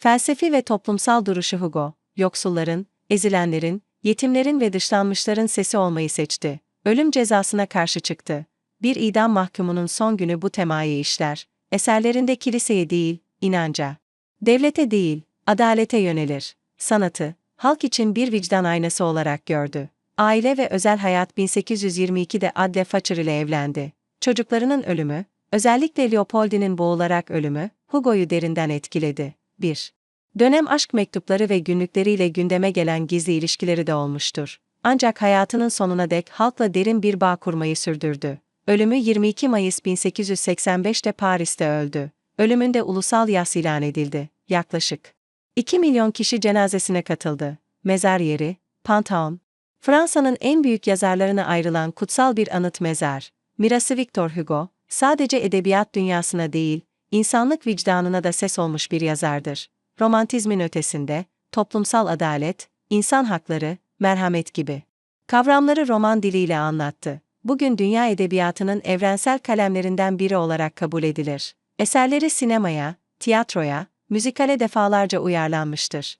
Felsefi ve toplumsal duruşu Hugo, yoksulların, ezilenlerin, yetimlerin ve dışlanmışların sesi olmayı seçti. Ölüm cezasına karşı çıktı. Bir idam mahkumunun son günü bu temayı işler. Eserlerinde kiliseye değil, inanca, devlete değil, adalete yönelir. Sanatı, halk için bir vicdan aynası olarak gördü. Aile ve özel hayat 1822'de Adle Façır ile evlendi. Çocuklarının ölümü, özellikle Leopoldin'in boğularak ölümü, Hugo'yu derinden etkiledi. 1. Dönem aşk mektupları ve günlükleriyle gündeme gelen gizli ilişkileri de olmuştur. Ancak hayatının sonuna dek halkla derin bir bağ kurmayı sürdürdü. Ölümü 22 Mayıs 1885'te Paris'te öldü. Ölümünde ulusal yas ilan edildi. Yaklaşık 2 milyon kişi cenazesine katıldı. Mezar yeri, Pantheon. Fransa'nın en büyük yazarlarına ayrılan kutsal bir anıt mezar. Mirası Victor Hugo, sadece edebiyat dünyasına değil, insanlık vicdanına da ses olmuş bir yazardır. Romantizmin ötesinde, toplumsal adalet, insan hakları, merhamet gibi kavramları roman diliyle anlattı. Bugün dünya edebiyatının evrensel kalemlerinden biri olarak kabul edilir. Eserleri sinemaya, tiyatroya, müzikale defalarca uyarlanmıştır.